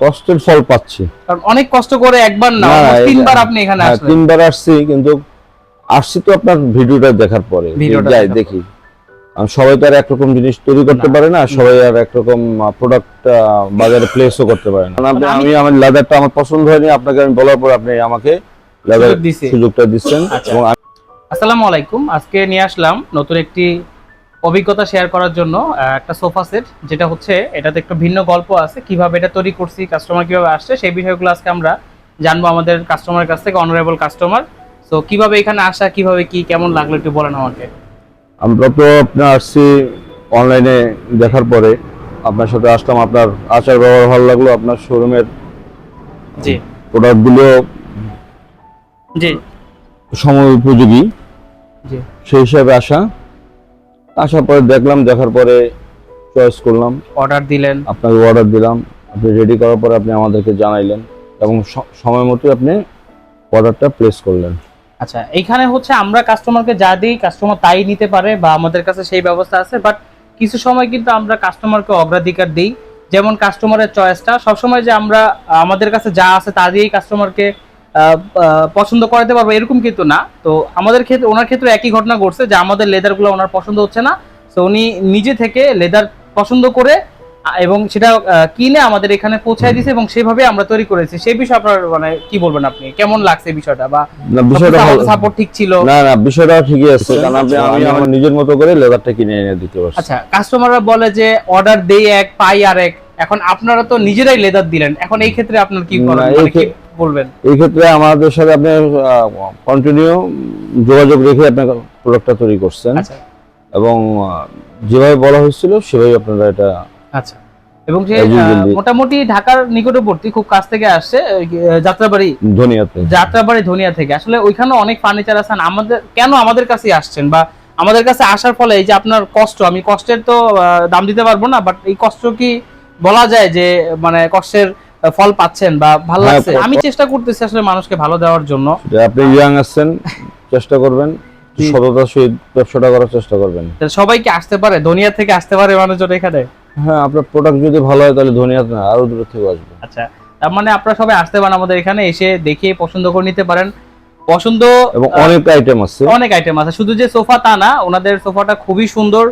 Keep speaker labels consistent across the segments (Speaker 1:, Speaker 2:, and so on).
Speaker 1: কষ্টের ফল পাচ্ছি।
Speaker 2: কারণ অনেক কষ্ট করে একবার না তিনবার আপনি এখানে
Speaker 1: হ্যাঁ,
Speaker 2: আসলেন।
Speaker 1: তিনবার আসছি কিন্তু আসছি তো আপনার ভিডিওটা দেখার পরে। যাই দেখি। সবাই তো আর একরকম জিনিস তৈরি করতে পারে না সবাই আর একরকম প্রোডাক্ট বাজারে প্লেসও করতে পারে না।
Speaker 2: মানে আমি-
Speaker 1: আমি আমার লেদারটা আমার পছন্দ হয়নি আপনাকে আমি বলার পর আপনি আমাকে লেদার সুযোগটা দিচ্ছেন।
Speaker 2: আচ্ছা।
Speaker 1: এবং
Speaker 2: আসসালামু আলাইকুম আজকে নিয়ে আসলাম নতুন একটি অভিজ্ঞতা শেয়ার করার জন্য একটা সোফা সেট যেটা হচ্ছে এটাতে একটু ভিন্ন গল্প আছে কীভাবে এটা তৈরি করছি কাস্টমার কীভাবে আসছে সেই বিষয়গুলো আজকে আমরা জানব আমাদের কাস্টমারের কাছ থেকে অনারেবল কাস্টমার তো কীভাবে এখানে আসা কীভাবে কি কেমন লাগল একটু বলেন আমাকে।
Speaker 1: আমরা তো আপনার আসছি অনলাইনে দেখার পরে আপনার সাথে আসলাম আপনার আচার ব্যবহার ভালো লাগল আপনার শোরুমের
Speaker 2: জি।
Speaker 1: প্রোডাক্টগুলো
Speaker 2: জি।
Speaker 1: সময় উপযোগী।
Speaker 2: জি।
Speaker 1: সেই হিসাবে আসা। আসার পরে দেখলাম দেখার পরে চয়েস করলাম।
Speaker 2: অর্ডার দিলেন।
Speaker 1: আপনাকে অর্ডার দিলাম আপনি রেডি করার পরে আপনি আমাদেরকে জানাইলেন এবং সময় মতো আপনি অর্ডারটা প্লেস করলেন।
Speaker 2: আচ্ছা এখানে হচ্ছে আমরা কাস্টমারকে যা দিই কাস্টমার তাই নিতে পারে বা আমাদের কাছে সেই ব্যবস্থা আছে বাট কিছু সময় কিন্তু আমরা কাস্টমারকে অগ্রাধিকার দিই। যেমন কাস্টমারের চয়েসটা সবসময় যে আমরা আমাদের কাছে যা আছে তা দিয়েই কাস্টমারকে পছন্দ করাতে পারব এরকম কিন্তু না। তো আমাদের ক্ষেত্রে ওনার ক্ষেত্রে একই ঘটনা ঘটছে যে আমাদের লেদারগুলো ওনার পছন্দ হচ্ছে না। তো উনি নিজে থেকে লেদার পছন্দ করে এবং সেটা কিনে আমাদের এখানে পৌঁছায় দিয়েছে এবং সেভাবে আমরা তৈরি করেছি। সেই বিষয়ে আপনার মানে কি বলবেন আপনি? কেমন লাগছে বিষয়টা? বা
Speaker 1: বিষয়টা
Speaker 2: সাপোর্ট ঠিক ছিল?
Speaker 1: না না বিষয়টা ঠিকই আছে। কারণ আপনি আমি আমার নিজের মতো করে লেদারটা কিনে এনে দিতে পারছি।
Speaker 2: আচ্ছা কাস্টমাররা বলে যে অর্ডার দেই এক পাই আর এক। এখন আপনারা তো নিজেরাই লেদার দিলেন। এখন এই ক্ষেত্রে আপনার কি করেন
Speaker 1: না, এই
Speaker 2: কি
Speaker 1: ক্ষে-
Speaker 2: বলবেন?
Speaker 1: এই ক্ষেত্রে আমাদের সাথে আপনি কন্টিনিউ যোগাযোগ রেখে আপনি প্রোডাক্টটা তৈরি করছেন।
Speaker 2: আচ্ছা।
Speaker 1: এবং যেভাবে বলা হয়েছিল সেভাবে আপনারা এটা
Speaker 2: আচ্ছা। এবং যে মোটামুটি ঢাকার নিকটবর্তী খুব কাছ থেকে আসছে যাত্রাবাড়ি।
Speaker 1: ধনিয়াতে।
Speaker 2: যাত্রাবাড়ি ধনিয়া থেকে। আসলে ওইখানে অনেক ফার্নিচার আছে। আর আমাদের কেন আমাদের কাছে আসছেন? বা আমাদের কাছে আসার ফলে এই যে আপনার কষ্ট আমি কষ্টের তো দাম দিতে পারব না বাট এই কষ্ট কি বলা যায় যে মানে কষ্টের ফল পাচ্ছেন বা ভালো
Speaker 1: হ্যাঁ,
Speaker 2: লাগছে? আমি চেষ্টা করতেছি আসলে মানুষকে ভালো দেওয়ার জন্য।
Speaker 1: আপনি ইয়াং আছেন চেষ্টা করবেন। সততার সহিত ব্যবসাটা করার চেষ্টা করবেন।
Speaker 2: সবাই সবাইকে আসতে পারে দুনিয়া থেকে আসতে পারে মানুষজন এখানে?
Speaker 1: হ্যাঁ আপনার প্রোডাক্ট যদি ভালো হয় তাহলে ধনিয়াতে না আরও দূর থেকে আসবে।
Speaker 2: আচ্ছা তার মানে আপনারা সবাই আসতে পারেন আমাদের এখানে এসে দেখে পছন্দ করে নিতে পারেন। পছন্দ
Speaker 1: এবং অনেক আইটেম আছে।
Speaker 2: অনেক আইটেম আছে। শুধু যে সোফা তা না ওনাদের সোফাটা খুবই সুন্দর।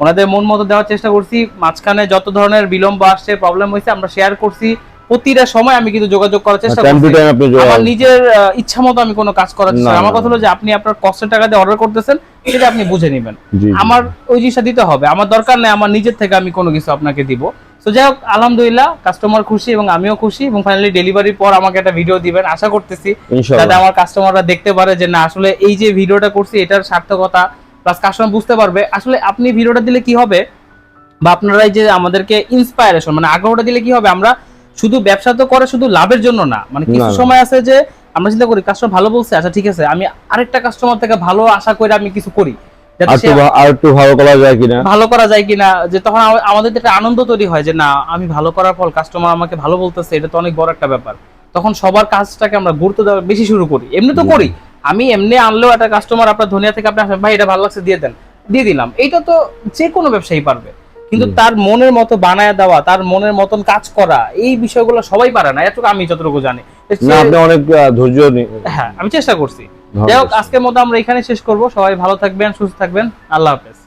Speaker 2: ওনাদের মন মতো দেওয়ার চেষ্টা করছি। মাঝখানে যত ধরনের বিলম্ব আসছে প্রবলেম হয়েছে আমরা শেয়ার করছি। প্রতিটা সময় আমি কিন্তু যোগাযোগ করার চেষ্টা করছি।
Speaker 1: টাইম আপনি
Speaker 2: আমার নিজের ইচ্ছা মতো আমি কোনো কাজ করার চেষ্টা আমার কথা হলো যে আপনি আপনার কষ্টের টাকা দিয়ে অর্ডার করতেছেন সেটা আপনি বুঝে নেবেন। আমার ওই জিনিসটা দিতে হবে। আমার দরকার নেই আমার নিজের থেকে আমি কোনো কিছু আপনাকে দিব। তো যাই হোক আলহামদুলিল্লাহ কাস্টমার খুশি এবং আমিও খুশি এবং ফাইনালি ডেলিভারির পর আমাকে একটা ভিডিও দিবেন আশা করতেছি যাতে আমার কাস্টমাররা দেখতে পারে যে না আসলে এই যে ভিডিওটা করছি এটার সার্থকতা প্লাস কাস্টমার বুঝতে পারবে। আসলে আপনি ভিডিওটা দিলে কি হবে? বা আপনারা এই যে আমাদেরকে ইন্সপায়ারেশন মানে আগ্রহটা দিলে কি হবে? আমরা শুধু ব্যবসা তো করে শুধু লাভের জন্য না। মানে কিছু। সময় আছে যে আমরা চিন্তা করি কাস্টমার ভালো বলছে আচ্ছা ঠিক আছে আমি আরেকটা কাস্টমার থেকে ভালো আশা করে আমি কিছু করি
Speaker 1: যায় কিনা?
Speaker 2: ভালো করা যায় কিনা? যে তখন আমাদের একটা আনন্দ তৈরি হয় যে না আমি ভালো করার ফল কাস্টমার আমাকে ভালো বলতেছে এটা তো অনেক বড় একটা ব্যাপার। তখন সবার কাজটাকে আমরা গুরুত্ব দেওয়া বেশি শুরু করি। এমনি তো করি। আমি এমনি আনলেও একটা কাস্টমার আপনার ধনিয়া থেকে আপনি ভাই এটা ভালো লাগছে দিয়ে দেন। দিয়ে দিলাম। এটা তো যে কোনো ব্যবসায়ী পারবে। কিন্তু তার মনের মতো বানায় দেওয়া তার মনের মতন কাজ করা এই বিষয়গুলো সবাই পারে না। এতটুকু আমি যতটুকু জানি।
Speaker 1: আপনি অনেক ধৈর্য
Speaker 2: হ্যাঁ আমি চেষ্টা করছি। যাই হোক আজকের মতো আমরা এখানে শেষ করব। সবাই ভালো থাকবেন সুস্থ থাকবেন। আল্লাহ হাফেজ।